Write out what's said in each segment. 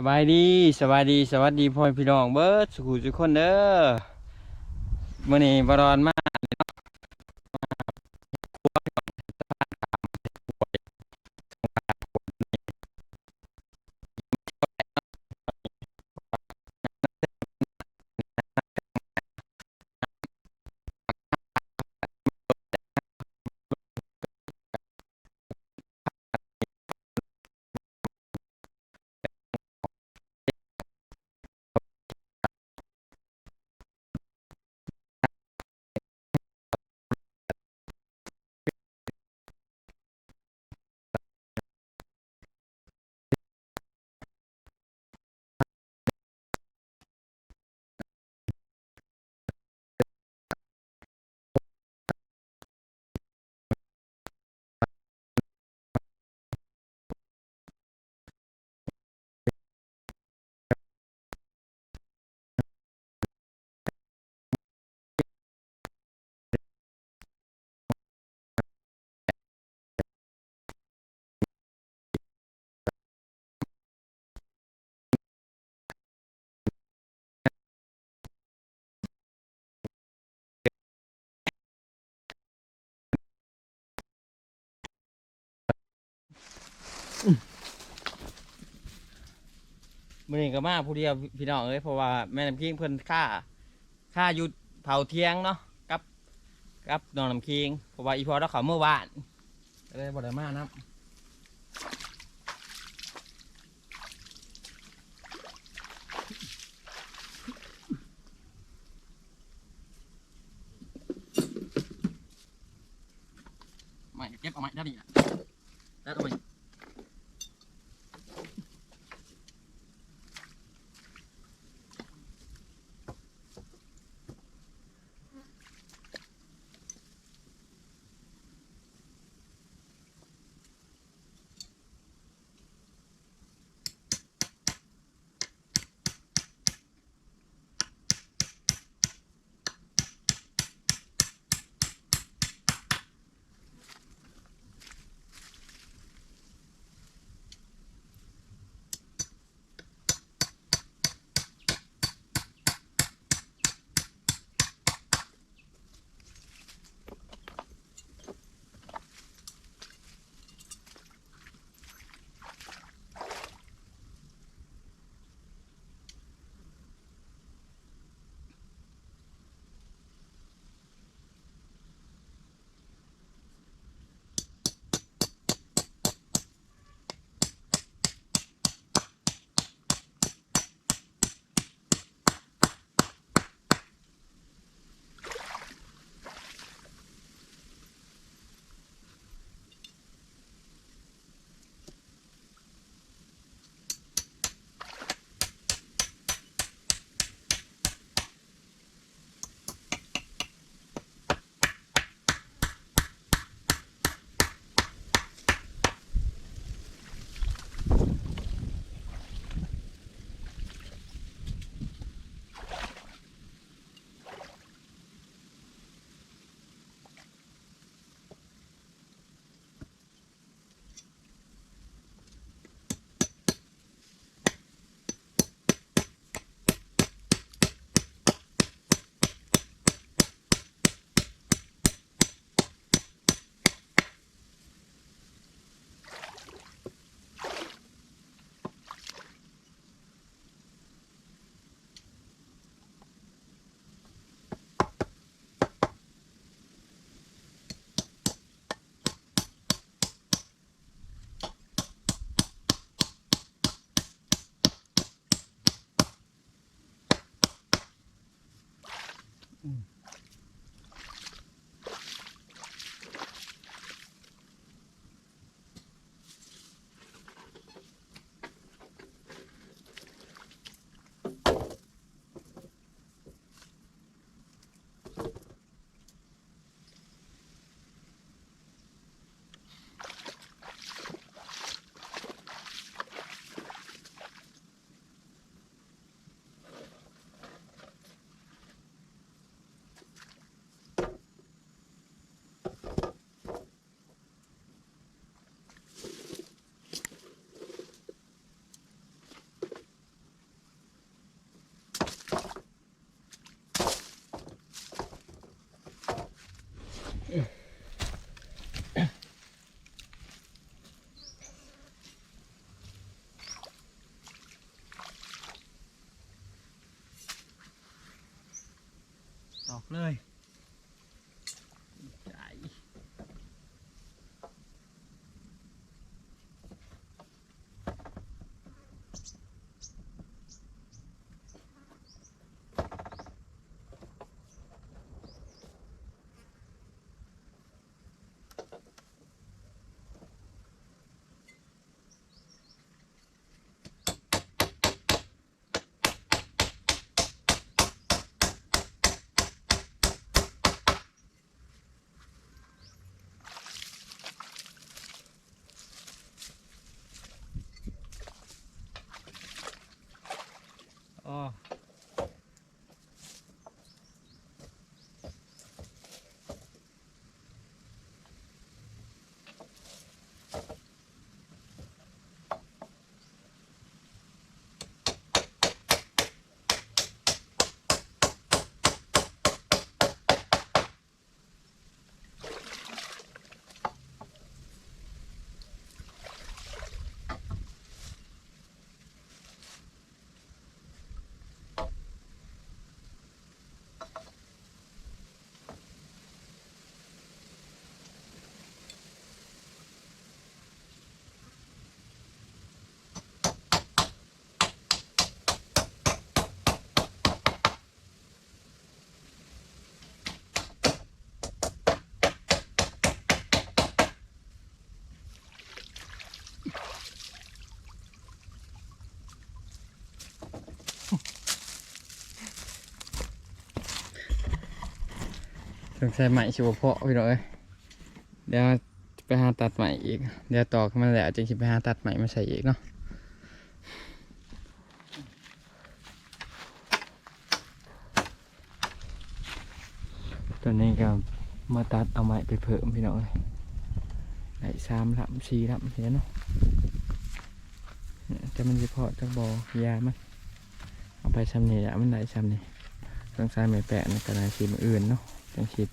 สบายดีสบายดีสวัสดีพ่อพี่น้องเบิร์ดสุขุทุขคนเด้อมื่อนี้บรอนมา มื่อนี้ก็มาผู้เดียวพี่น้องเอ้ยเพราะว่าแม่น้ำคิงเพิ่นฆ่าฆ่าหยุดเผาเทียงเนาะกับกับน้องน้ำคิงเพราะว่าอีพอเราเขาเมื่อวานเลยบ่ได้มานะ อก อ๋ สงสัยใหม่ชิวเพาะพี่น้อยเดี๋ยวไปหาตัดใหม่อีก เดี๋ยวต่อขึ้นมาแล้วจึงสิไปหาตัดใหม่มาใส่อีกเนาะตอนนี้ก็มาตัดเอาไม้ไปเพิ่มพี่น้อยไหนสามลำสี่ลำเห็นเนาะเนี่ยแต่มันจะเพาะจักบอยามันเอาไปซ้ำนี่แหละมันได้ซ้ำนี่ต้องใช้ไม้แปะในกระดาษสีมอื่นเนาะ จังคิด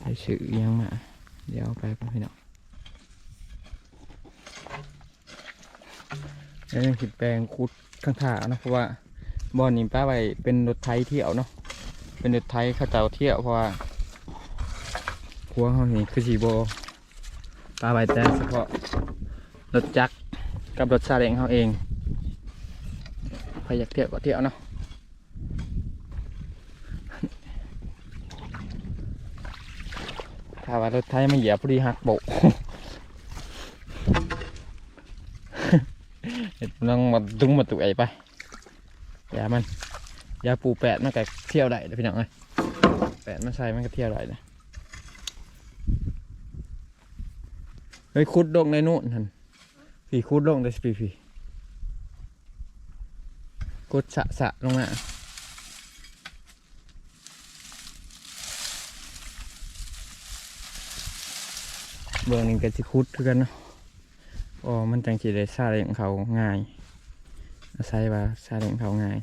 ไปซื้อยังมา เดี๋ยวไปก่อนพี่น้องแล้วยังคิดแปลงคุดข้างถาเนาะเพราะว่าบอนนี้ป้าไปเป็นรถไทยเที่ยวเนาะเป็นรถไทยข้าเจ้าเที่ยวเพราะว่าครัวเขานี่คือสีโบปลาใบแต่เฉพาะรถจักรกับรถซาเล้งเขาเองใครอยากเที่ยวก็เที่ยวเนาะ ถ้าว่ารถไทยมาเหยียบพอดีหักโบกเห็ดมันต้องมาดึงมาตุ่ไอไปอย่ามันยาปูแปดมันก็เที่ยวได้เด้อพี่น้องเอ้ยแปดมันใส่มันก็เที่ยวได้นะเฮ้ยคุดลงในนู่นหันพี่คุดลงได้สิพี่พี่คุดสะสะลงมา เบื้องนี้ก็สิคุดคือกันเนาะอ๋อมันจังสิได้ซาเล้งเขาง่ายอาศัยว่าซาเล้งเขาง่าย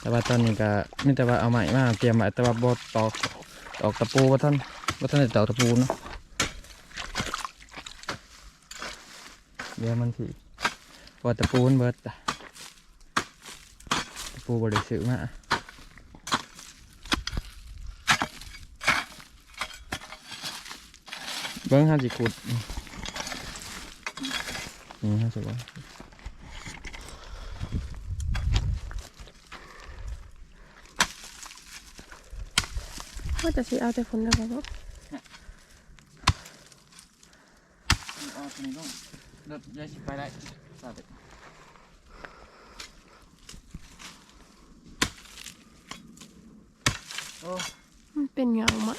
แต่ว่าตอนนี้ก็ไม่แต่ว่าเอาใหม่มาเตรียมไว้แต่ว่าบดตอกตอกตะปูว่าท่านว่าท่านได้ตอกตะปูเนาะเดี๋ยวมันสิพอตะปูมันเบิดตะปูบริสุทธิ์มาก เบิ้งห้าสิขุดนี่ห้าสิบว่าว่าจะสิเอาแต่ฝนแล้วบ่อ๋อตัวนี้ต้องรถยายสิไปได้สาธุโอ้มันเป็นเงาไหม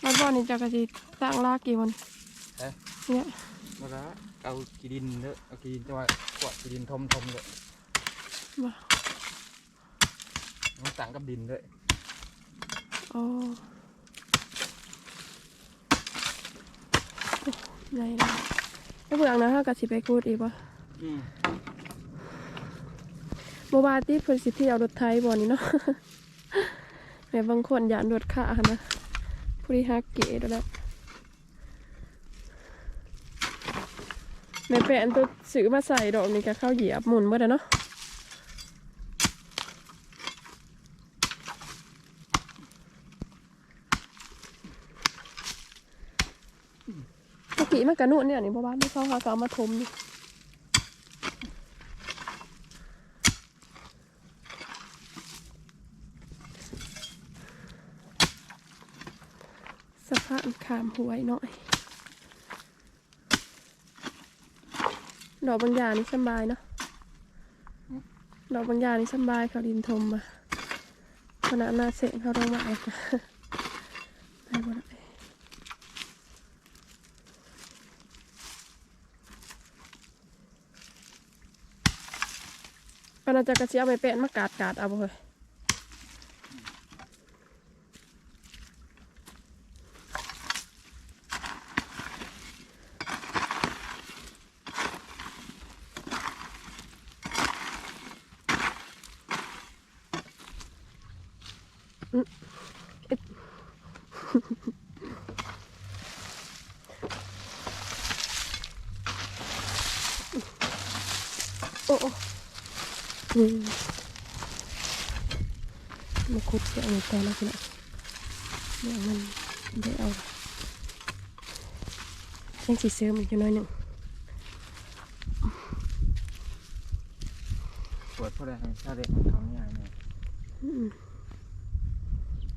แล้วบ่ อนี่จะกะสิตั้งลากกี่วันเนี่ยมาละเอากีดินเด้อเอากีดินจังหวะกวาดกีดินทมทมๆเลยบ่ต้องสั่งกับดินด้วยโอ้ไหนล่ะแล้วเบื่อนะฮะกะสิไปกูดอีกบ่อืมเมื่อวานที่เพิ่นสิเที่ยวรถไทยบ่นี่เนาะ แม่บางคนยานรถขาหั้นนะ ผู้ที่ฮักเก๋แล้วแหละในแปะอันตัวซื้อมาใส่ดอกนี่ก็เข้าเหยียบหมุนเบ่ได้เนาะเมื่อกี้มันกระนุ่นเนี่ยนี่เพราะว่าไม่เข้าเขาก็เอามาทมนี่สะพาน ขามหวยหน่อย ดอกบางอย่างนี่สบายเนาะดอกบางอย่างนี่สบายเขาดินทมมาขณะหน้าเสะเขาต้องมาเอาค่ะไปบ่ได้ปนาจะกระเชียไปเป็นมากาดกาดเอาบ่เลย วมันได้เอายังสีเสื้อมันอยู่หน้อยหนึ่ง ปวดเพราะอะไรถ้าเด็กมันท้องใหญ่เนี่ย อืม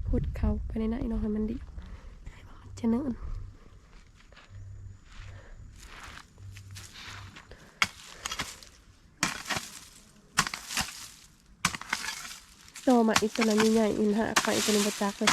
ขุดเขาไปในไหนเนาะให้มันดี มันจะเนิ่นต่อมาอีกตัวนั้นใหญ่ๆอินหาไข่ตัวนึงประจักเล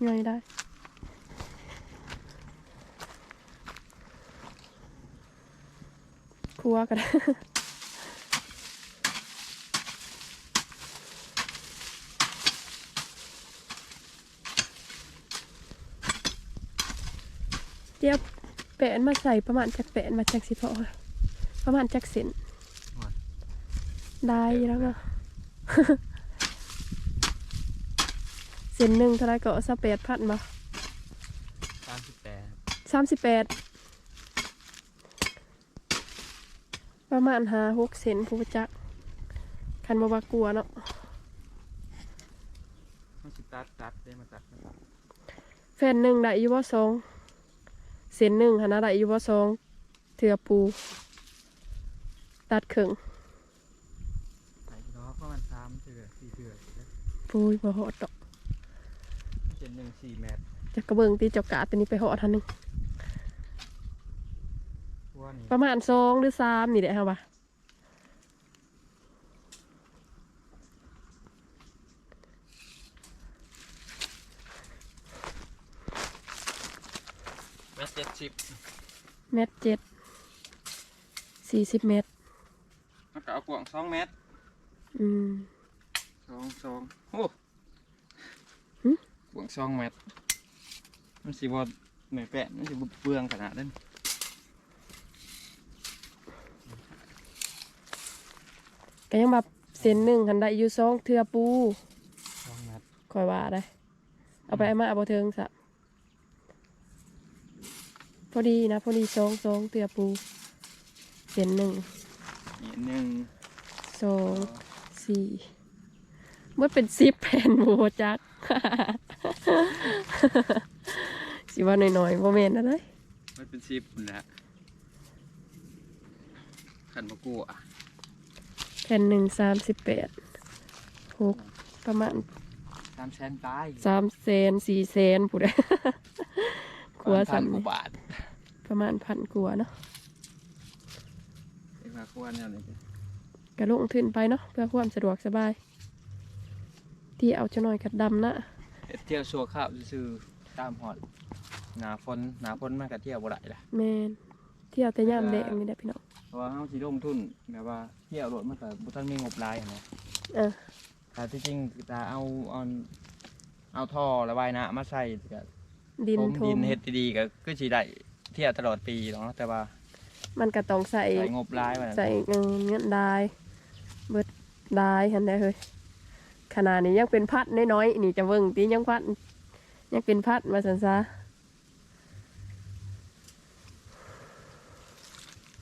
ยก็เลยที่เอาออกได้แล้วขาพันเอาบ่อืมใหญ่ใหญ่ได้ครัวก็ได้เดี๋ยวแปะมาใส่ประมาณจักแปะมาจักสิพอประมาณจักเซนได้แล้วเนาะ เซนหนึ่งเท่าไรก็สักแปดพันมาสามสิบแปดสามสิบแปดประมาณหาหกเซนผู้จักคันบวากลัวเนาะมันสิตัดตัดได้มาตัดแฟนหนึ่งได้อยู่ว่าสองเซนหนึ่งหันนะได้อยู่ว่าสองเถือปู ตัดเข่งไหนเนาะประมาณสามเถื่อสี่เถื่อปูยบ่หอดดอก เจ็ดหนึ่งสี่เมตรจะกระเบิงตีเจากาตัวนี้ไปหอดทันหนึ่งว่านี่ประมาณสองหรือสามนี่แหละครับว่าเมตรเจ็ดสิบเมตรเจ็ดสี่สิบเมตรมันก็เอากว่างสองเมตรอืมสองสองโอ้หึ กว่างสองเมตรมันสิบอไม่แปะมันสิบ่เปลืองขนาดนั้นก็ยังแบบเซนหนึ่งหันได้อยู่สองเถือปูสองเมตรคอยว่าได้เอาไปเอามาเอาบ่เทิงสะพอดีนะพอดีสองสองเตือปูเส้นหนึ่งนี่หนึ่งสองสี่เมื่อเป็นสิบแผ่นโบจักสิว่าหน่อยๆโมเมนต์อะไรมันเป็นสิบนะขันมะกูอะแผ่นหนึ่งสามสิบแปดหกประมาณสามแสนตายสามเซนสี่เซนผู้ใดกลัวพัสั่นนกว่าบาท ประมาณพันกลัวาเนาะไอ้มาควรเนี่ยนี่กระลงทุนไปเนาะเพื่อความสะดวกสบาย ที่เอาจะหน่อยกัดดำนะเฮ็ดเที่ยวชัวข้าวซื่อๆตามหอดหนาฝนหนาฝนมากกับเที่ยวบ่ได้ล่ะแมนเที่ยวแต่ย่ามแดงนี่แหละพี่น้องเพราะว่าเฮาสิลงทุนแบบว่าเที่ยวรถมันก็บ่ทันมีงบหลายหั้นนะเออแต่ที่จริงตาเอาเอาเอาท่อระบายน้ำมาใส่ก็ดินผมทดิมนเฮ็ดดีๆก็คือสิได้เที่ยวตลอดปีเนาะแต่ว่ามันก็ต้องใส่ใส่งบร้ายว่าใส่เงินเงินได้เบิดได้หันได้เฮ้ย ขนาดนี้ยังเป็นพัดน้อยๆนี่จะเบิ่งตียังพัด ยังเป็นพัดมาสันซะ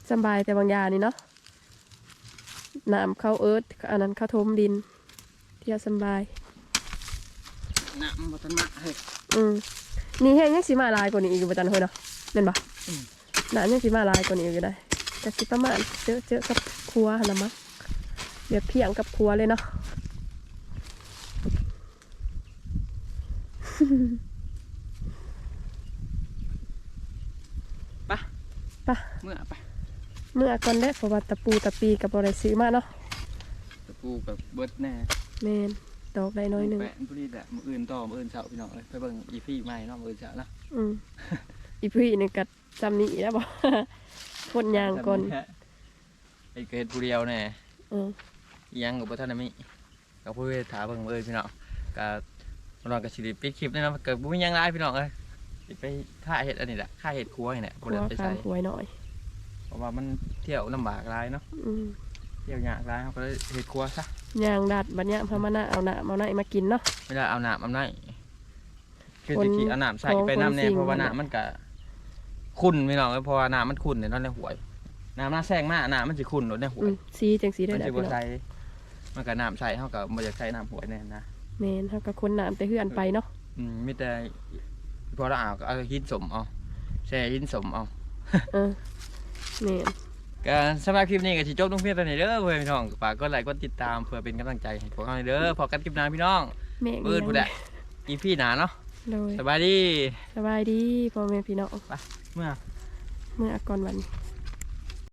สำบายแต่บางอย่างนี่เนาะน้ำเข้าเอิร์ธอันนั้นเข้าทมดิน เที่ยวสำบายน้ำบ่ทันมาเฮ้ยอืมนี่แห้งยังสีมาลายกว่านี้อีกอยู่ประจันเฮ้ยเนาะเห็นปะอืมน้ำยังสีมาลายกว่านี้อีกอยู่ได้แต่สิประมาณเจอเจอกับครัวหั่นละมั้งเดี๋ยวเพียงกับครัวเลยเนาะ ไปไปเมื่อไปเมื่อก่อนได้เพราะว่าตะปูตะปีกับบริซื้อมาเนาะตะปูกับเบิดแน่แมนดอกได้น้อยหนึ่งแปะผู้นี้แหละมื้ออื่นต่อมื้ออื่นเช้าพี่น้องเอ้ยไปเบิ่งอีฟี่ใหม่เนาะมื้ออื่นเช้านะอืมอีพี่นี่กัดจำนี่แล้วบ่พ่นยางก่อนไอ้เกิดผู้เดียวแน่อืมอิหยังกับบ่ทันได้มีกับผู้เวทถาเบิ่งมื้ออื่นพี่น้องก็ เราก็สิได้ปิดคลิปนี่นะเกิดบ่มีหยังหลายพี่น้องเอ้ยสิไปค่าเฮ็ดอันนี้แหละค่าเฮ็ดครัวนี่แหละคบ่รัได้วไปใส่งหวหน่อยเพราะว่ามันเที่ยวลำบากหลายเนาะอืมเที่ยวยากหลายเขาก็เลยเฮ็ดครัวซะยางดัดบัดเนี้ยพามาน้าเอาหน้าเอาหน้ามากินเนาะ เวลาเอาน้ำเอาไหนคือคนตะกี้เอาน้ำใส่ไปน้ำเนี่ยคนสิ่ง เพราะว่าน้ำมันก็ขุ่นพี่น้องเอ้ยเพราะว่าน้ำมันขุ่นเนี่ยนั่นแหละหวยน้ำน่าแซงมากน้ำมันสิขุ่นรถในหวอืย มสีจังสีได้มันแหละสิพี่บ่น้องใส่มันก็น้ำใส่เขาก็บ่อยากใช้น้ำหวยแน่นะ แมนเฮาก็คนน้ำแต่เฮือนไปเนาะอืมมีแต่พอเราเอาก็เอาหินสมเอาแช่หินสมเอาเออแมนก็สำหรับคลิปนี้ก็สิจบลงเพียงเท่านี้เด้อเพื่อนพี่น้องฝากกดไลค์กดติดตามเพื่อเป็นกำลังใจให้พวกเราเด้อพอกันคลิปหน้าพี่น้องแม่ปืนผู้ใดอีพี่หนาเนาะโดยสบายดีสบายดีพ่อแม่พี่น้องเมื่อ เมื่อก่อนวันนี้